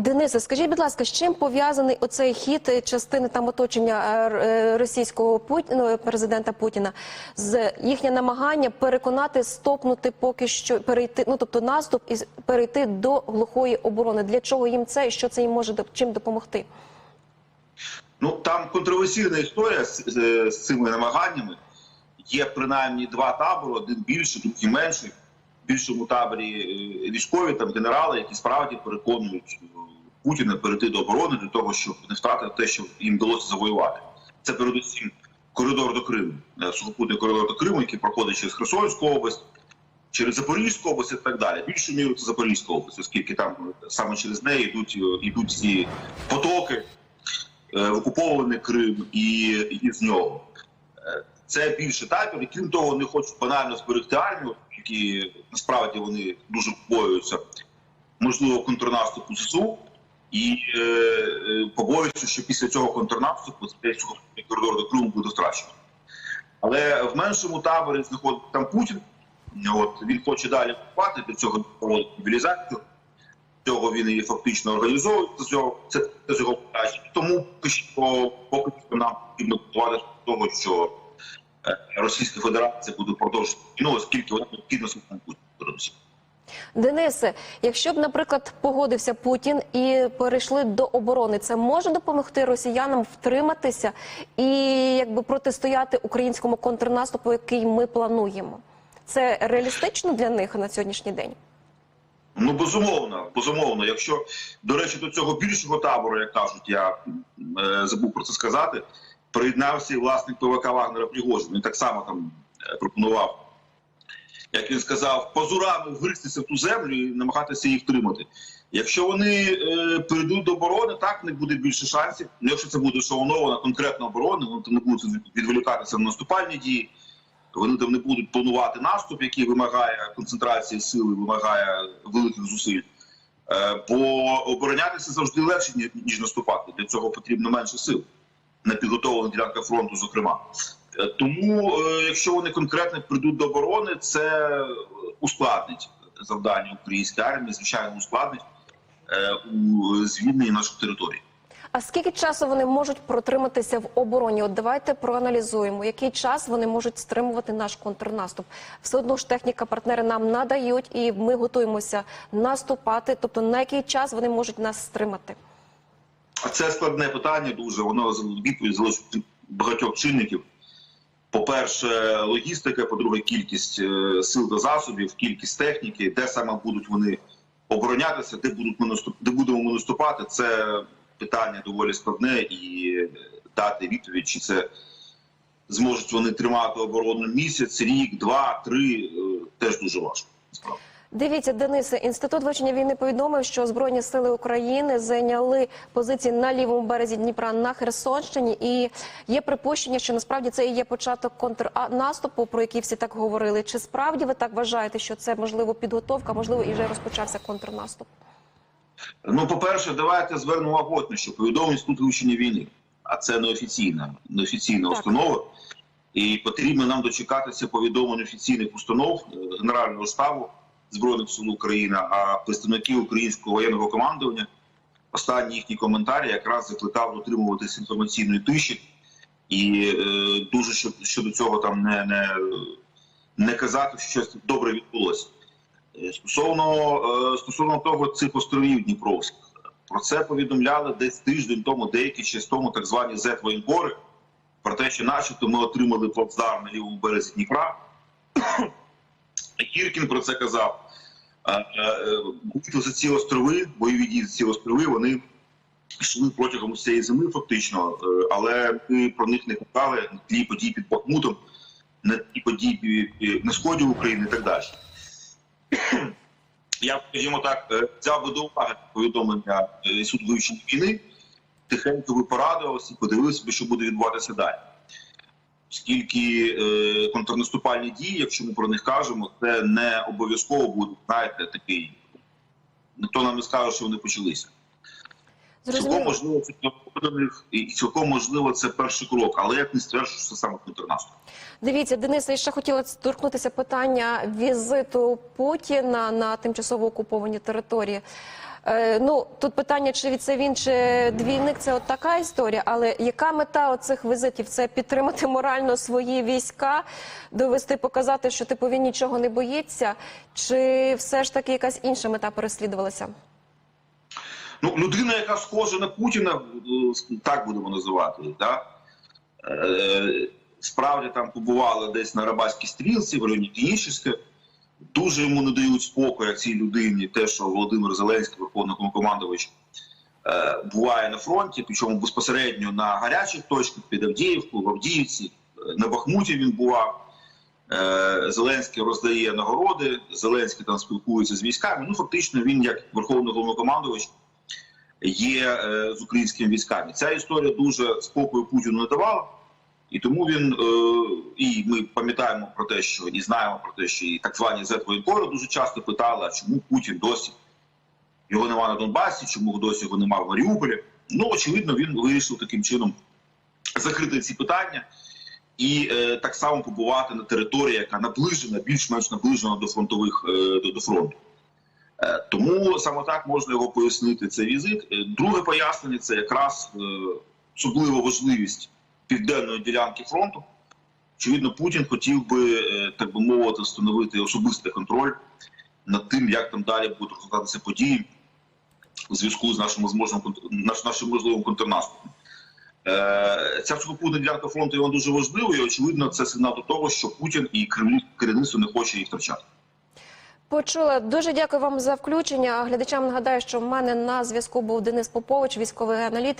Денисе, скажіть, будь ласка, з чим пов'язаний оцей хід е, частини там оточення е, е, російського Пут... ну, президента Путіна з їхнє намагання переконати стопнути поки що перейти, ну тобто наступ і перейти до глухої оборони? Для чого їм це і що це їм може чим допомогти? Ну там контроверсійна історія з, з, з цими намаганнями. Є принаймні два табори: один більший, другий менший. В більшому таборі військові там генерали, які справді переконують Путіна перейти до оборони для того, щоб не втратити те, що їм вдалося завоювати. Це передусім коридор до Криму, е, сухопутний коридор до Криму, який проходить через Херсонську область, через Запорізьку область і так далі. Більшу міру це Запорізька область, оскільки там е, саме через неї йдуть, е, йдуть ці потоки окупований Крим і, і з нього. Це більше табір, і крім того, вони хочуть банально зберегти армію, які насправді вони дуже побоюються, можливо, контрнаступу ЗСУ. І е, е, побоюються, що після цього контрнаступу цей коридор до Криму буде втрачено. Але в меншому таборі знаходиться там Путін. От він хоче далі купати, для цього проводить мобілізацію. Цього він і фактично організовує це це, з його подачі. Тому що поки що нам потрібно готуватися до того, що е, Російська Федерація буде продовжувати війну, оскільки вона необхідно Путіну передусім. Денисе, якщо б, наприклад, погодився Путін і перейшли до оборони, це може допомогти росіянам втриматися і якби протистояти українському контрнаступу, який ми плануємо. Це реалістично для них на сьогоднішній день? Ну безумовно, безумовно. Якщо до речі, до цього більшого табору, як кажуть, я е, забув про це сказати. Приєднався і власник ПВК Вагнера Пригожин. Він так само там е, пропонував, як він сказав, позурами вгристися в ту землю і намагатися їх тримати. Якщо вони е, перейдуть до оборони, так них буде більше шансів. Ну, якщо це буде шанована конкретна оборона, вони там не будуть відволікатися на наступальні дії. Вони там не будуть планувати наступ, який вимагає концентрації сили, вимагає великих зусиль. Е, Бо оборонятися завжди легше, ніж наступати. Для цього потрібно менше сил на підготовлених ділянках фронту, зокрема. Е, Тому, е, якщо вони конкретно прийдуть до оборони, це ускладнить завдання української армії, звичайно, ускладнить е, у звільненні наших територій. А скільки часу вони можуть протриматися в обороні? От давайте проаналізуємо, який час вони можуть стримувати наш контрнаступ. Все одно ж техніка партнери нам надають, і ми готуємося наступати. Тобто на який час вони можуть нас стримати? А це складне питання. Дуже воно відповідь залежить багатьох чинників. По-перше, логістика, по-друге, кількість е, сил та засобів, кількість техніки, де саме будуть вони оборонятися, де будуть наступ... де будемо ми наступати. Це питання доволі складне і дати відповідь, чи це зможуть вони тримати оборону місяць, рік, два, три, е, теж дуже важко. Дивіться, Денисе, інститут вивчення війни повідомив, що збройні сили України зайняли позиції на лівому березі Дніпра на Херсонщині, і є припущення, що насправді це і є початок контрнаступу, про який всі так говорили. Чи справді ви так вважаєте, що це можливо підготовка, можливо, і вже розпочався контрнаступ? Ну, по-перше, давайте звернемо увагу, на що повідомлення інститут вивчення війни, а це неофіційна, неофіційна Так. установа. І потрібно нам дочекатися повідомлень офіційних установ е, Генерального штабу Збройних сил України, а представники українського воєнного командування. Останні їхні коментарі якраз закликав дотримуватися інформаційної тиші, і е, дуже що- щодо цього там не, не, не казати, що щось добре відбулося. Е, Стосовно, е, стосовно того цих островів Дніпровських, про це повідомляли десь тиждень тому, деякі з тому так звані зет-воєнбори, про те, що начебто ми отримали плацдарм на лівому березі Дніпра. Гіркін про це казав. Е, е, е, за ці острови, бойові дії за ці острови, вони йшли протягом цієї зими, фактично, е, але ми про них не казали на тлі подій під Бахмутом, на тлі подій е, на сході України і так далі. Я, скажімо так, взяв би до уваги повідомлення е, суд вивчення війни, тихенько би порадувався, подивився що буде відбуватися далі. Оскільки е, контрнаступальні дії, якщо ми про них кажемо, це не обов'язково буде, знаєте, такий. Ніхто нам не скаже, що вони почалися. Цілком можливо, це і цілком можливо це перший крок, але я б не стверджую, що це саме контрнаступ. Дивіться, Денисе, я ще хотіла торкнутися питання візиту Путіна на тимчасово окуповані території. Е, ну тут питання, чи це він, чи двійник, це от така історія. Але яка мета оцих візитів? Це підтримати морально свої війська, довести, показати, що типу він нічого не боїться, чи все ж таки якась інша мета переслідувалася? Ну, людина, яка схожа на Путіна, так будемо називати, да? е, справді там побувала десь на Рабатській стрілці, в районі Клінічське. Дуже йому не дають спокою цій людині, те, що Володимир Зеленський, верховний Головнокомандувач, е, буває на фронті, причому безпосередньо на гарячих точках під Авдіївку, в Авдіївці, е, на Бахмуті він бував. Е, Зеленський роздає нагороди, Зеленський там спілкується з військами. Ну, фактично, він, як верховний головнокомандувач, є з українськими військами. Ця історія дуже спокою Путіну не давала. І тому він е, і ми пам'ятаємо про те, що і знаємо про те, що і так звані зетвоєнкори дуже часто питали, чому Путін досі його нема на Донбасі, чому досі його нема в Маріуполі. Ну, очевидно, він вирішив таким чином закрити ці питання і е, так само побувати на території, яка наближена, більш-менш наближена до фронтових е, до, до фронту. Е, тому саме так можна його пояснити. Цей візит. Е, Друге пояснення це якраз е, особлива важливість південної ділянки фронту. Очевидно, Путін хотів би, е, так би мовити, встановити особистий контроль над тим, як там далі будуть розгортатися події у зв'язку з нашим можливим, наш, нашим можливим контрнаступом. Е, Ця сухопутна ділянка фронту є дуже важливою, і очевидно, це сигнал до того, що Путін і керівництво не хоче їх втрачати. Почула. Дуже дякую вам за включення. Глядачам нагадаю, що в мене на зв'язку був Денис Попович, військовий аналітик.